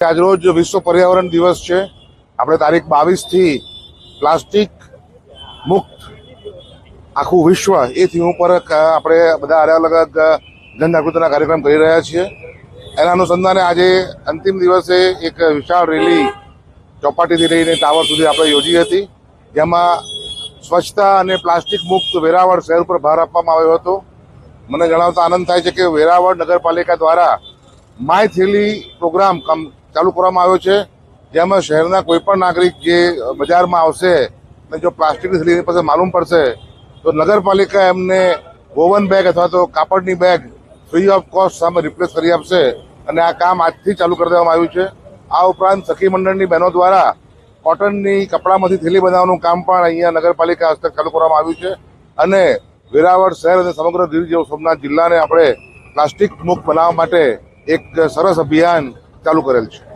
આજરોજ વિશ્વ પર્યાવરણ દિવસ છે. આપણે તારીખ બાવીસથી પ્લાસ્ટિક મુક્ત આખું વિશ્વ, એ થીમ ઉપર આપણે બધા અલગ અલગ જનજાગૃતિના કાર્યક્રમ કરી રહ્યા છીએ. એના અનુસંધાને આજે અંતિમ દિવસે એક વિશાળ રેલી ચોપાટીથી લઈને ટાવર સુધી આપણે યોજી હતી, જેમાં સ્વચ્છતા અને પ્લાસ્ટિક મુક્ત વેરાવળ શહેર ઉપર ભાર આપવામાં આવ્યો હતો. મને જણાવતા આનંદ થાય છે કે વેરાવળ નગરપાલિકા દ્વારા માય થેલી પ્રોગ્રામ ચાલુ કરવામાં આવ્યો છે, જેમાં શહેરના કોઈપણ નાગરિક જે બજારમાં આવશે અને જો પ્લાસ્ટિકની થેલી પાસે માલુમ પડશે, તો નગરપાલિકા એમને ગોવન બેગ અથવા તો કાપડની બેગ ફ્રી ઓફ કોસ્ટ સામે રિપ્લેસ કરી આપશે અને આ કામ આજથી ચાલુ કરી દેવામાં આવ્યું છે. આ ઉપરાંત સખી મંડળની બહેનો દ્વારા કોટનની કપડામાંથી થેલી બનાવવાનું કામ પણ અહીંયા નગરપાલિકા હસ્તક ચાલુ કરવામાં આવ્યું છે અને વેરાવળ શહેર અને સમગ્ર ગીર જેવો સોમનાથ જિલ્લાને આપણે પ્લાસ્ટિક મુક્ત બનાવવા માટે એક સરસ અભિયાન ચાલુ કરેલ છે.